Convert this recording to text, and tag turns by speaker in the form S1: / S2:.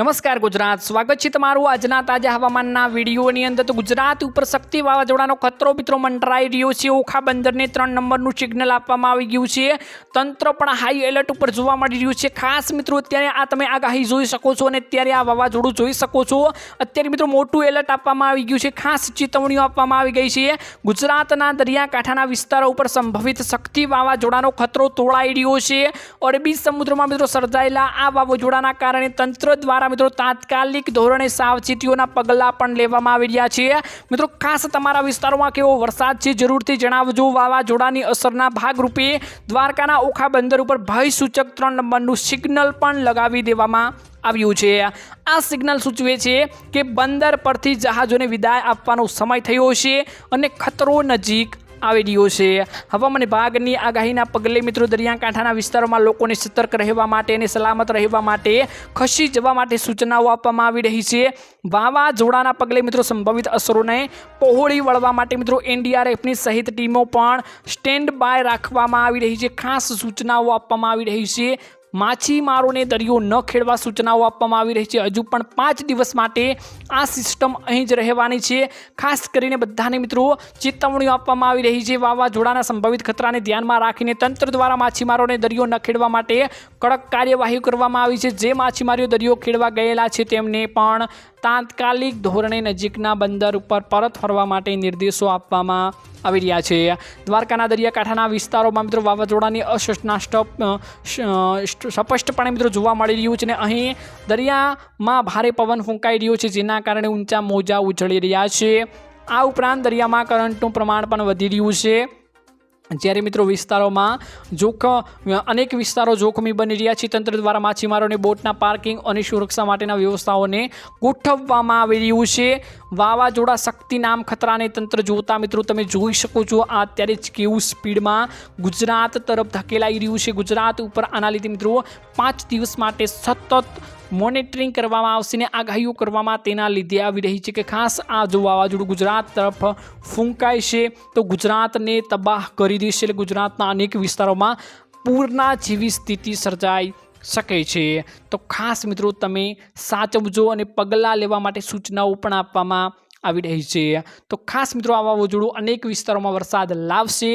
S1: નમસ્કાર ગુજરાત, સ્વાગત છે તમારું આજના તાજા હવામાનના વિડીયોની અંદર. તો ગુજરાત ઉપર શક્તિ વાવાઝોડાનો ખતરો મિત્રો મંડરાઈ રહ્યો છે. ઓખા બંદરને ત્રણ નંબરનું સિગ્નલ આપવામાં આવી ગયું છે. તંત્ર પણ હાઈ એલર્ટ ઉપર જોવા મળી રહ્યું છે. ખાસ મિત્રો, અત્યારે આ તમે આગાહી જોઈ શકો છો અને અત્યારે આ વાવાઝોડું જોઈ શકો છો. અત્યારે મિત્રો મોટું એલર્ટ આપવામાં આવી ગયું છે. ખાસ ચેતવણીઓ આપવામાં આવી ગઈ છે. ગુજરાતના દરિયાકાંઠાના વિસ્તારો ઉપર સંભવિત શક્તિ વાવાઝોડાનો ખતરો તોળાઈ રહ્યો છે. અરબી સમુદ્રમાં મિત્રો સર્જાયેલા આ વાવાઝોડાના કારણે તંત્ર દ્વારા મિત્રો, તાત્કાલિક ધોરણે સાવચેતીઓના પગલાં પણ લેવામાં આવી રહ્યા છે. મિત્રો, ખાસ તમારા વિસ્તારોમાં કેવો વરસાદ છે જરૂરથી જણાવજો. વાવાઝોડાની અસરના ભાગરૂપે દ્વારકાના ઓખા બંદર ઉપર ભય સૂચક ત્રણ નંબરનું સિગ્નલ પણ લગાવી દેવામાં આવ્યું છે. આ સિગ્નલ સૂચવે છે કે બંદર પરથી જહાજોને વિદાય આપવાનો સમય થયો છે અને ખતરો નજીક આવી રહ્યો છે. હવામાન વિભાગની આગાહીના પગલે મિત્રો દરિયાકાંઠાના વિસ્તારોમાં લોકોને સતર્ક રહેવા માટે અને સલામત રહેવા માટે ખસી જવા માટે સૂચનાઓ આપવામાં આવી રહી છે. વાવાઝોડાના પગલે મિત્રો સંભવિત અસરોને પહોળી વળવા માટે મિત્રો એનડીઆરએફની સહિત ટીમો પણ સ્ટેન્ડ બાય રાખવામાં આવી રહી છે. ખાસ સૂચનાઓ આપવામાં આવી રહી છે. માછીમારોને દરિયો ન ખેડવા સૂચનાઓ આપવામાં આવી રહી છે. હજુ પણ પાંચ દિવસ માટે આ સિસ્ટમ અહીં જ રહેવાની છે. ખાસ કરીને બધાને મિત્રો ચેતવણીઓ આપવામાં આવી રહી છે. વાવાઝોડાના સંભવિત ખતરાને ધ્યાનમાં રાખીને તંત્ર દ્વારા માછીમારોને દરિયો ન ખેડવા માટે કડક કાર્યવાહી કરવામાં આવી છે. જે માછીમારીઓ દરિયો ખેડવા ગયેલા છે તેમને પણ તાત્કાલિક ધોરણે નજીકના બંદર ઉપર પરત ફરવા માટે નિર્દેશો આપવામાં આવી રહ્યા છે. દ્વારકાના દરિયાકાંઠાના વિસ્તારોમાં મિત્રો વાવાઝોડાની અસૂચના સ્પષ્ટપણે મિત્રો જોવા મળી રહ્યું છે અને અહીં દરિયામાં ભારે પવન ફૂંકાઈ રહ્યો છે, જેના કારણે ઊંચા મોજા ઉછળી રહ્યા છે. આ ઉપરાંત દરિયામાં કરંટનું પ્રમાણ પણ વધી રહ્યું છે. જ્યારે મિત્રો વિસ્તારોમાં જોખમ અનેક વિસ્તારો જોખમી બની રહ્યા છે, તંત્ર દ્વારા માછીમારોને બોટના પાર્કિંગ અને સુરક્ષા માટેના વ્યવસ્થાઓને ગોઠવવામાં આવી રહ્યું છે. વાવાઝોડા શક્તિ નામ ખતરાને તંત્ર જોતા મિત્રો તમે જોઈ શકો છો, આ અત્યારે જ કેવું સ્પીડમાં ગુજરાત તરફ ધકેલાઈ રહ્યું છે. ગુજરાત ઉપર આના લીધે મિત્રો પાંચ દિવસ માટે સતત મોનિટરિંગ કરવામાં આવશે ને આગાહીઓ કરવામાં તેના લીધે આવી રહી છે કે ખાસ આ જો વાવાઝોડું ગુજરાત તરફ ફૂંકાય છે, તો ગુજરાતને તબાહ કરી દેશે એટલે ગુજરાતના અનેક વિસ્તારોમાં પૂરના જેવી સ્થિતિ સર્જાઈ શકે છે. તો ખાસ મિત્રો તમે સાચવજો અને પગલાં લેવા માટે સૂચનાઓ પણ આપવામાં આવી રહી છે. તો ખાસ મિત્રો આ વાવાઝોડું અનેક વિસ્તારોમાં વરસાદ લાવશે